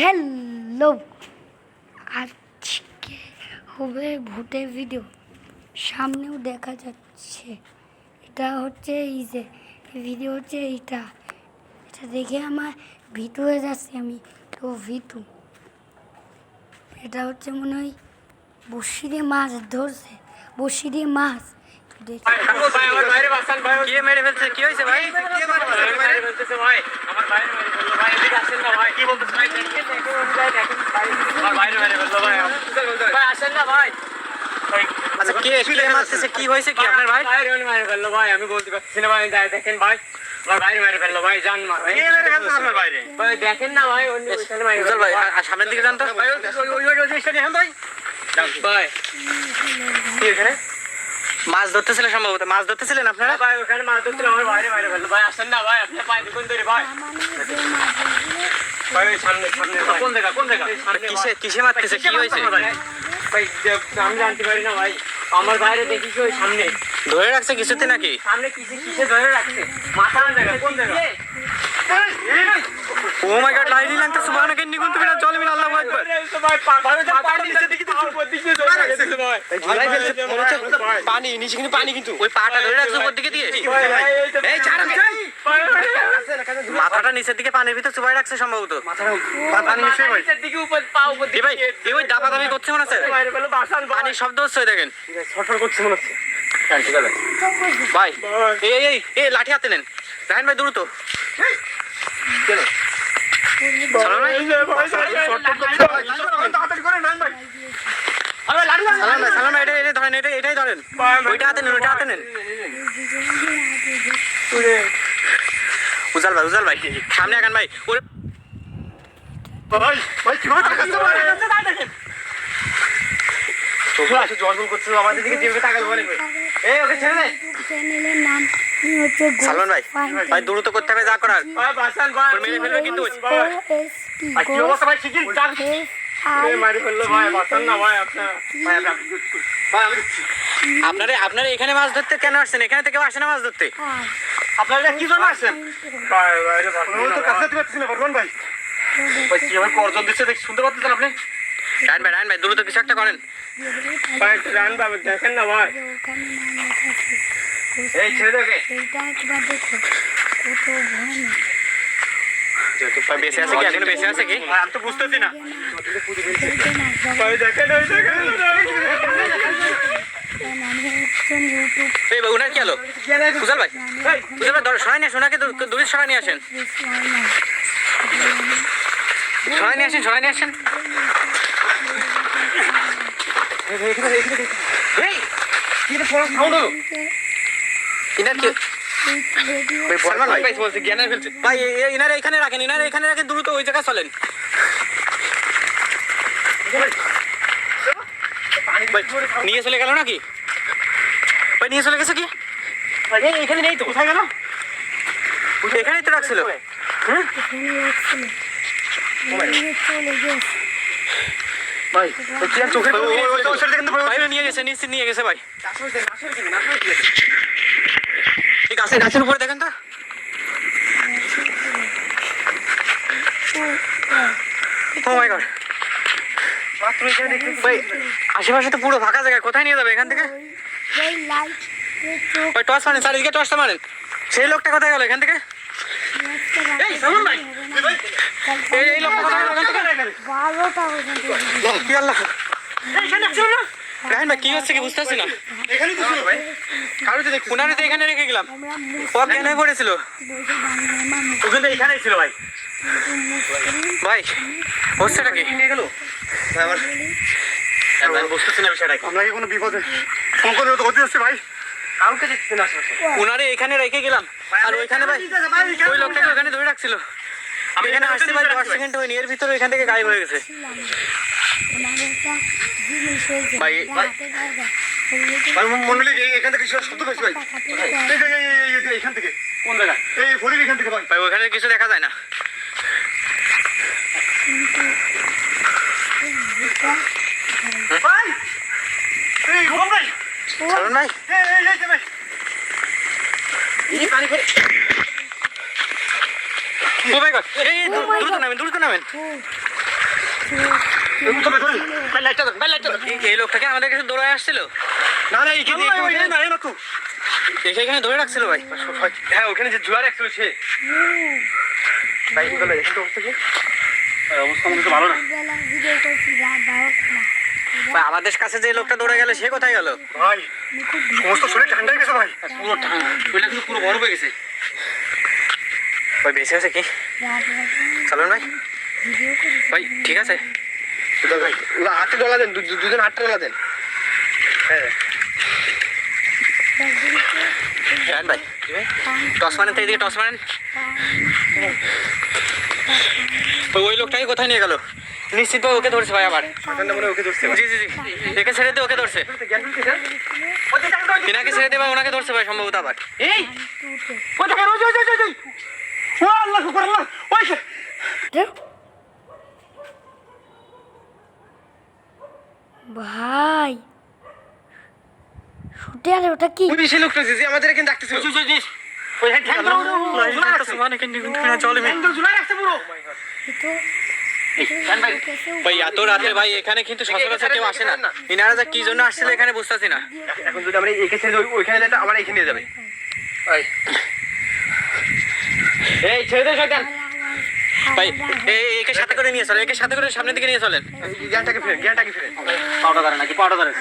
Hello. আজকে হবে ভোটের ভিডিও সামনেও দেখা যাচ্ছে। এটা হচ্ছে এই যে ভিডিও হচ্ছে এইটা। এটা দেখে আমার ভিতু হয়ে যাচ্ছে আমি। তো ভিতু, এটা হচ্ছে মনে হয় বসি দিয়ে মাছ ধরছে। বসি দিয়ে মাছ। ভাই আমার বাইরে বাসান ভাই কে মেরে ফেলছে কি হয়েছে ভাই ভাই বাইরে ফেলতেছে ভাই আমার বাইরে মেরে ফেলল ভাই এদিকে আসেন না ভাই কি বলতেছে ভাই দেখেন দেখেন অনুযায়ী দেখেন ভাই আমার বাইরে মেরে ফেলল ভাই ভাই আসেন না ভাই আচ্ছা কে কে মারতেছে কি হয়েছে কি আপনার ভাই বাইরে মেরে ফেলল ভাই আমি বলতে পারছি না ভাই যাই দেখেন ভাই আমার বাইরে মেরে ফেলল ভাই জান মা ভাই ভাই দেখেন না ভাই সামনের দিকে যান তো ভাই ভাই এখানে মাছ ধরতেছিলেন সম্ভবত। মাছ ধরতেছিলেন আপনারা? ভাই ওখানে মাছ ধরছিল আমার বাইরে মেরে ফেলল। ভাই আসেন না ভাই আপনি পায়ে দেখুন ধরে ভাই। ভাই সামনে সামনে কোন জায়গা কোন জায়গা? কিসে কিসে মারতেছে? কি হয়েছে? ভাই? যে- আমি জানতে পারি না ভাই। আমার বাইরে দেখি কি ওই সামনে। ধরে রাখছে কিছুতে নাকি? সামনে কিসে কিসে ধরে রাখছে? মাথা জায়গা? কোন জায়গা? ও মাই গড লা ইলাহা ইল্লাল্লাহ সুবহানাকা ইন্নী কুনতু মিনাজ জালিমিন আল্লাহু আকবার। পানি নিচে কিন্তু পানি কিন্তু ওই পাটা ধরে উপর দিকে দিয়ে এই ছাড়ো মাথাটা নিচের দিকে পানির ভিতর চুবাই রাখছে সম্ভবত। পানি নিচে ভাই দিকে উপর পা উপর এ ভাই এ ওই দাবা দাবি করছে মনে হচ্ছে? বাসান পানির শব্দ হচ্ছে দেখেন। ছটফট করছে মনে হচ্ছে ভাই এই এই, এই এই লাঠি হাতে নেন। ভাই দ্রুত। সালাম ভাই ভাই ভাই উজাল ভাই উজাল ভাই সামনে আগান ভাই ওরে আমাদের দিকে যেভাবে তাকাল বলে। এই, ওকে ছেড়ে দে। চ্যানেলের নাম হচ্ছে ভাই ভাই দ্রুত করতে হবে যা করার। ভাই বাসান ভাই মেরে ফেলবে কিন্তু। ভাই কি অবস্থা ভাই শিখিন ভাই ভাই আপনার আপনার আপনারা আপনারা এখানে মাছ ধরতে কেন আসছেন? এখানে থেকে আসে না মাছ ধরতে। আপনারা কি জন্য আসছেন ভাই ভাই ভাই। ভাই করজন দিচ্ছে দেখ শুনতে পাচ্ছেন আপনি? ভাই ভাই দ্রুত কিছু একটা করেন। ভাই রান বাবু দেখেন না ভাই ওখানে নাম লেখা আছে এই ছেড়ে দেখে এইটা একবার দেখো কত ভয়ানক। বেঁচে আছে কি? এখনও বেঁচে আছে কি? আমি তো বুঝতেছি না। উনার কি হলো? ভাই? ভাই সরাই নিয়ে দূ- দূরে সরাই নিয়ে আসেন। সরাই নিয়ে আসেন সরাই নিয়ে আসেন। এই কি সাউন্ড হলো? ইনার কি ভাই ইনারে এখানে রাখেন ইনারে এখানে রাখেন দ্রুত ওই জায়গায় চলেন নিয়ে চলে গেল নাকি ভাই নিয়ে চলে গেছে কি এখানে নেই তো কোথায় গেল এখানেই তো রাখছিল ভাই চোখে নিয়ে গেছে নিয়ে গেছে ভাই এই গাছের গাছের উপরে দেখেন তো। ও মাই গড ভাই আশেপাশে তো পুরো ফাঁকা জায়গা কোথায় নিয়ে যাবে এখান থেকে? ওই টর্চ মারেন চারিদিকে টর্চটা মারেন। সেই লোকটা কোথায় গেল এখান থেকে? এই ভাই। এই এই লোকটা কোথায় গেল এখান থেকে? কি আল্লাহ। এখানে ছিল ভাই কি হচ্ছে কি বুঝতে পারছি না। এখানেই তো ছিল। ভাই। কারও তো দেখছি উনারে তো এখানে রেখে গেলাম। আমরা হয়ে পড়েছিল। বসে বাংলার মানুষ ওখানে এখানেই ছিল ভাই। ভাই হচ্ছেটা কি? নিয়ে গেল? আমার বুঝতেছি না বিষয়টা কি কোনো বিপদে সংকট হতে হচ্ছে ভাই। কাউকে দেখতে না উনারে এখানে রেখে গেলাম। আর ওইখানে ভাই ওই লোকটাকে ওখানে ধরে রাখছিল। আমি এখানে আসছি ভাই দশ সেকেন্ড হয়নি এর ভিতরে ওইখান থেকে গায়েব হয়ে গেছে। ভাই- মন্ডলী এখান থেকে শব্দ পেয়েছি ভাই। এখান কোন জায়গা? এই ফরির এখান থেকে ভাই। ভাই ওখানে কিছু দেখা যায় না। ভাই! এই কোন ভাই সালন ভাই। এই এই এই ভাই। এই পানি করে ও মাই গড এই এই, দ্রু- নামেন দ্রুত নামেন। আমাদের কাছে যে লোকটা দৌড়ে গেল সে কোথায় গেল ভাই সমস্ত ঠান্ডা গেছে ভাই পুরো ঠান্ডা পুরো হয়ে গেছে ভাই বেঁচে আছে কি চলুন ভাই ভাই, ঠিক আছে। হাতে ডলা দেন দুজন হাতটা ডলা দেন। হ্যাঁ। ভাই টস মারেন তো এইদিকে টস মারেন। ওই ওই লোকটাকে কোথায় নিয়ে গেল? নিশ্চিত ওকে ধরছে ভাই আবার। ঠান্ডা ওকে ধরছে। জি জি জি। একে ছেড়ে দিয়ে ওকে ধরছে। তিনাকে ছেড়ে দিয়ে ভাই ওনাকে ধরছে ভাই সম্ভবত আবার। এই! ওই দেখেন ওই ওই ওই ওই আল্লাহ আল্লাহ ওই ভাই শুটে আরে ওটা কি ওই সেই লোকটা যে আমাদের এখানে ডাকতেছিল ওই হ্যাঁ ঠ্যাং ধরো ঝুলাই রাখছে চলে ধরে ঝুলাই রাখছে পুরো তো ভাই এত রাতে ভাই এখানে কিন্তু সচরাচর কেউ আসে না ইনারা যে কি জন্য আসছিল এখানে বুঝতেছি না এখন যদি আমরা একে ছেড়ে ওই- ওইখানে যাই আমার এখানে যাবে এই ছেড়ে দে শয়তান ভাই একে সাথে করে নিয়ে চলেন একে সাথে করে সামনের দিকে নিয়ে চলেন। জ্ঞানটাকে ফেরেন জ্ঞানটাকে ফেরেন পাউডার ধরে নাকি পাউডার ধরে?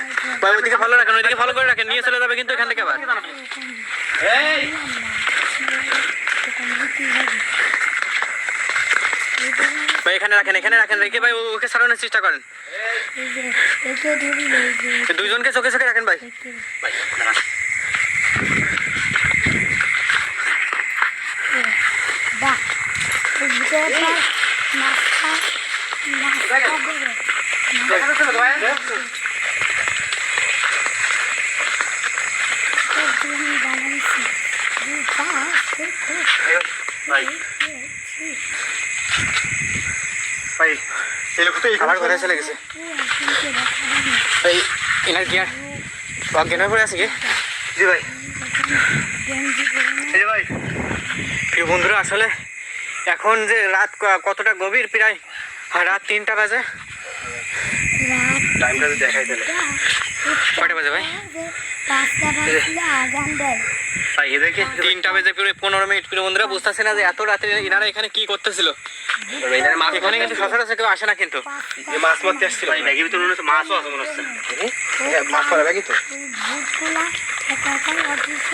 ভাই ওইদিকে ভালো রাখেন ওইদিকে ভালো করে রাখেন নিয়ে চলে যাবে কিন্তু এখান থেকে আবার। এই! ভাই এখানে রাখেন এখানে রাখেন রেখে ভাই ওকে সারানোর চেষ্টা করেন। দুইজনকে চোখে চোখে রাখেন ভাই একে বাহ ওই ভিতরে একটা নাস্তা নাস্তা দেবে দেখা যাচ্ছে না ভাই ভাই। ভাই এই লোক তো আমার এখানে ঘরে চলে গেছে এই এনার অজ্ঞান হয়ে পড়ে আছে কি? জি ভাই। এই যে ভাই। প্রিয় বন্ধুরা আসলে এখন যে রাত কতটা গভীর প্রায়? রাত তিনটা বাজে। রাত টাইমটা দেখাই দিলে। কয়টা বাজে ভাই? ভাই এদেরকে তিনটা বেজে পুরো পনেরো মিনিট প্রিয় বন্ধুরা বুঝতেছে না যে এত রাতে ইনারা এখানে কি করতেছিল। এখানে কিন্তু সচরাচর কেউ আসে না কিন্তু। মাছ মারতে আসছিল। ভাই ব্যাগের ভিতরে মনে হচ্ছে মাছও আছে মনে হচ্ছে। মাছ মারা ব্যাগই তো।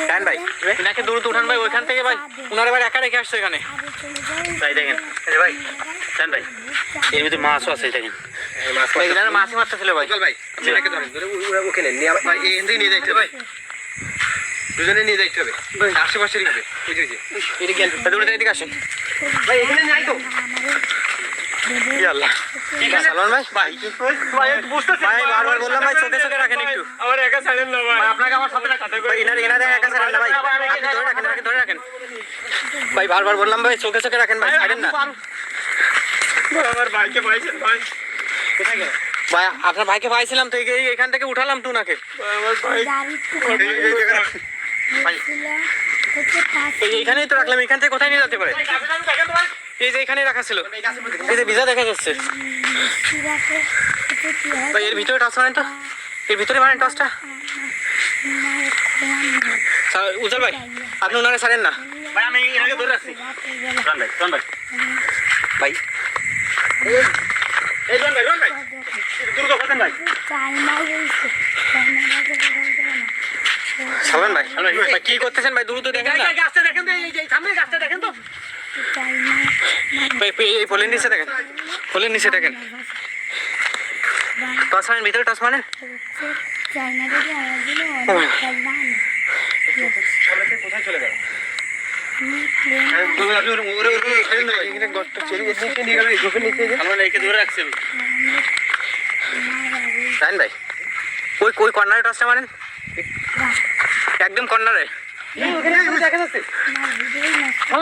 কেন ভাই ইনাকে দূর উঠান ভাই ওইখান থেকে ভাই উনার এবার একা রেখে আসছে এখানে। ভাই দেখেন ভাই কেন ভাই এর ভিতরে মাছও আছে দেখেন। মাছই মারতেছিল ভাই। চল ভাই ছেলেকে ধরেন ধরে ওকে নেন নিয়ে ভাই এখান থেকে নিয়ে যাইতে ভাই। দুজনে নিয়ে যাইতে হবে আশেপাশেরই এটা এদিকে আসেন। ভাই এখানে তো। ভাই? ভাই। ভাই একটু বুঝতেছি। ভাই বারবার বললাম ভাই চোখে চোখে রাখেন একটু। আমার একা ছাড়েন না ভাই। আপনাকে আমার সাথে সাথে ভাই ইনার ইনারে একা ছাড়েন না ভাই। আপনি ধরে রাখেন এনাকে ধরে রাখেন। ভাই বারবার বললাম ভাই চোখে চোখে রাখেন ভাই ছাড়েন না। আমার ভাইকে পাইছেন ভাই। কোথায় গেল? ভাই আপনার ভাইকে পাইছিলাম তো এই- এখান থেকে উঠালাম তো নাকে আমার ভাই। দাড়ি এই- এই জায়গায় রাখ। ভাই হচ্ছে পাঁচ এই এইখানেই তো রাখলাম এখান থেকে কোথায় নিয়ে যেতে পারে? এই যে এখানেই রাখা ছিল। এই যে ভিজা দেখা যাচ্ছে। এর ভিতরে টস মারেন তো। এর ভিতরে মারেন টসটা উজ্জ্বল ভাই আপনি ওনারে ছাড়েন না। ভাই আমি এনাকে ধরে রাখছি। ভাই রন ভাই। ভাই। এই রন ভাই রন ভাই। সালমান ভাই। ভাই। কি করতেছেন ভাই দ্রুত দেখেন না গাছটা দেখেন তো এই যে সামনে গাছটা দেখেন তো চাইনা ভাই এই- ফুলের নিচে দেখেন। ফুলের নিচে দেখেন। টস মারেন ভিতরে টস মারেন কোথায় চলে গেল ভাই, ওই ওই কর্নারে টসটা মারেন একদম কর্নারে।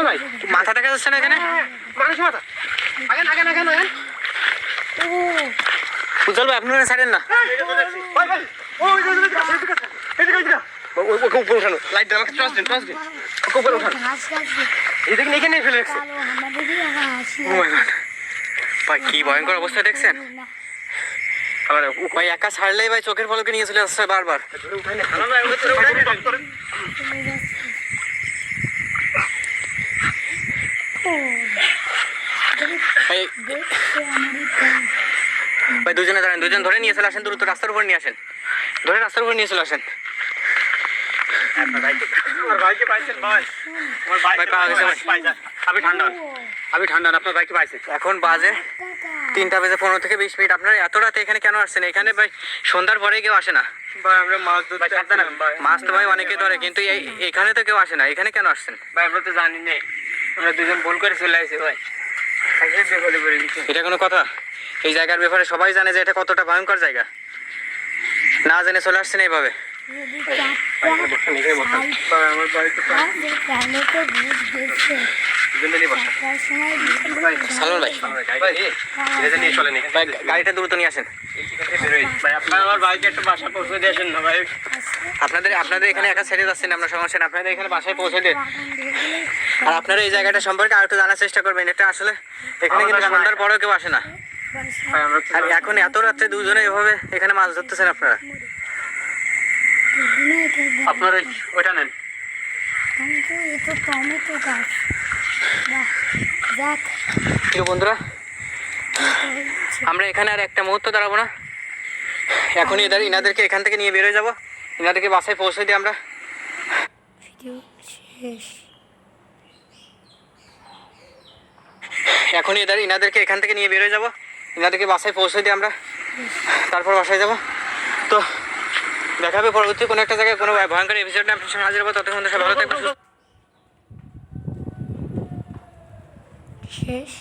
ভাই মাথা দেখা যাচ্ছে না এখানে? মানুষ মাথা। উজ্জ্বল ভাই আপনি ছাড়েন না। ওকে উপরে উঠানো। লাইট আমাকে টস দিন টস দিন। ওকে উপরে উঠানো। এই দেখেন এখানে ফেলে রাখছে। গড ভাই কি ভয়ঙ্কর অবস্থা দেখছেন? আবার ভাই একা ছাড়লেই ভাই চোখের পলকে নিয়ে চলে আসছে বারবার ধরে উঠাই না খালা ভাই ওকে ধরে উঠাই না চলে যাচ্ছে ও ভাই দেখছে আমারই প্রাণ। ভাই দুজনে দাঁড়ান দুজন ধরে নিয়ে চলে আসেন দ্রুত রাস্তার উপর নিয়ে আসেন। ধরে রাস্তার উপর নিয়ে চলে আসেন। ঠান্ডা আপনার পাইছেন। এখন বাজে তিনটা বেজে পনেরো থেকে বিশ মিনিট। আপনারা এত রাতে এখানে কেন আসছেন? এখানে ভাই সন্ধ্যার পরে কেউ আসে না। ভাই আমরা মাছ ধরতে মাছ তো ভাই অনেকে ধরে কিন্তু এখানে তো কেউ আসে না। এখানে কেন আসছেন? ভাই আমরা তো জানি না। আমরা দুজন ভুল করে চলে আসি ভাই। এটা কোনো কথা? এই জায়গার ব্যাপারে সবাই জানে যে এটা কতটা ভয়ঙ্কর জায়গা। না জেনে চলে আসছেন এইভাবে। গাড়িটা দ্রুত নিয়ে আসেন। আপনাদের আপনাদের এখানে একা ছেড়ে যাচ্ছেন আমরা সমস্যা। আপনাদের এখানে বাসায় পৌঁছে দেন। আর আপনারা এই জায়গাটা সম্পর্কে আর একটু জানার চেষ্টা করবেন এটা আসলে এখানে কিন্তু সন্ধ্যার পরেও কেউ আসে না। আর এখন এত রাত্রে দুজনে এভাবে এখানে মাছ ধরতেছেন আপনারা? আপনার ওইটা নেন। বন্ধুরা, আমরা এখানে আর একটা মুহূর্ত দাঁড়াবো না। এখনই এদের ইনাদেরকে এখান থেকে নিয়ে বেরোয় যাব। ইনাদেরকে বাসায় পৌঁছে দিই আমরা। এখনই এদের ইনাদেরকে এখান থেকে নিয়ে বেরোয় যাব। ইনাদেরকে বাসায় পৌঁছে দিই আমরা। তারপর বাসায় যাব। তো দেখা হবে পরবর্তী কোনো একটা জায়গায় কোনো ভয়ঙ্কর এপিসোড আপনার সঙ্গে হাজির হব। ততক্ষণ ভালো শেষ।